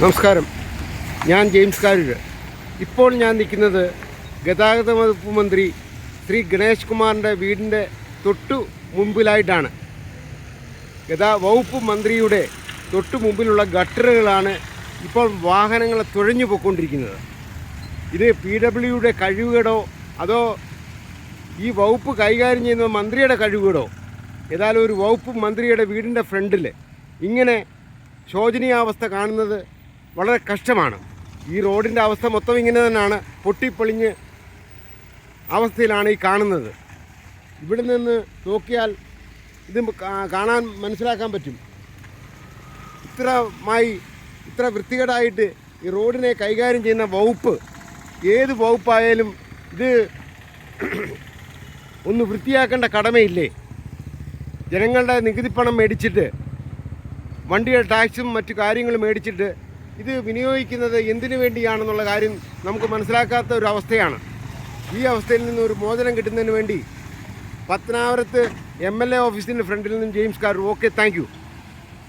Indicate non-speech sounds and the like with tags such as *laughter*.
നമസ്കാരം. ഞാൻ ജെയിംസ് കാരൂര് ഇപ്പോൾ ഞാൻ നിൽക്കുന്നത് ഗതാഗത വകുപ്പ് മന്ത്രി ശ്രീ ഗണേഷ് കുമാറിന്റെ വീടിന്റെ തൊട്ടു മുമ്പിലായിട്ടാണ്. ഗതാ വകുപ്പ് മന്ത്രിയുടെ തൊട്ടു മുമ്പിലുള്ള ഗട്ടറുകളാണ് ഇപ്പോൾ വാഹനങ്ങളെ തുഴഞ്ഞു പോയിക്കൊണ്ടിരിക്കുന്നത്. ഇത് പി ഡബ്ല്യുയുടെ കഴിവുകേടോ അതോ ഈ വകുപ്പ് കൈകാര്യം ചെയ്യുന്ന മന്ത്രിയുടെ കഴിവുകേടോ? ഏതായാലും ഒരു വകുപ്പ് മന്ത്രിയുടെ വീടിന്റെ ഫ്രണ്ടിൽ ഇങ്ങനെ ശോചനീയാവസ്ഥ കാണുന്നത് വളരെ കഷ്ടമാണ്. ഈ റോഡിന്റെ അവസ്ഥ മൊത്തം ഇങ്ങനെ തന്നെയാണ്. പൊട്ടിപ്പൊളിഞ്ഞ് അവസ്ഥയിലാണ് ഈ കാണുന്നത്. ഇവിടെ നിന്ന് നോക്കിയാൽ ഇത് കാണാൻ മനസ്സിലാക്കാൻ പറ്റും. ഇത്രമായി ഇത്ര വൃത്തികേടായിട്ട് ഈ റോഡിനെ കൈകാര്യം ചെയ്യുന്ന വകുപ്പ് ഏത് വകുപ്പായാലും ഇത് *clears throat* ഒന്ന് വൃത്തിയാക്കേണ്ട കടമയില്ലേ? ജനങ്ങളുടെ നികുതി പണം മേടിച്ചിട്ട് വണ്ടിയുടെ ടാക്സും മറ്റു കാര്യങ്ങളും മേടിച്ചിട്ട് ഇത് വിനിയോഗിക്കുന്നത് എന്തിനു വേണ്ടിയാണെന്നുള്ള കാര്യം നമുക്ക് മനസ്സിലാക്കാത്ത ഒരു അവസ്ഥയാണ്. ഈ അവസ്ഥയിൽ നിന്ന് ഒരു മോചനം കിട്ടുന്നതിന് വേണ്ടി പത്തനാപുരത്ത് എം എൽ എ ഓഫീസിന്റെ ഫ്രണ്ടിൽ നിന്നും ജെയിംസ് കാർ ഓക്കെ താങ്ക്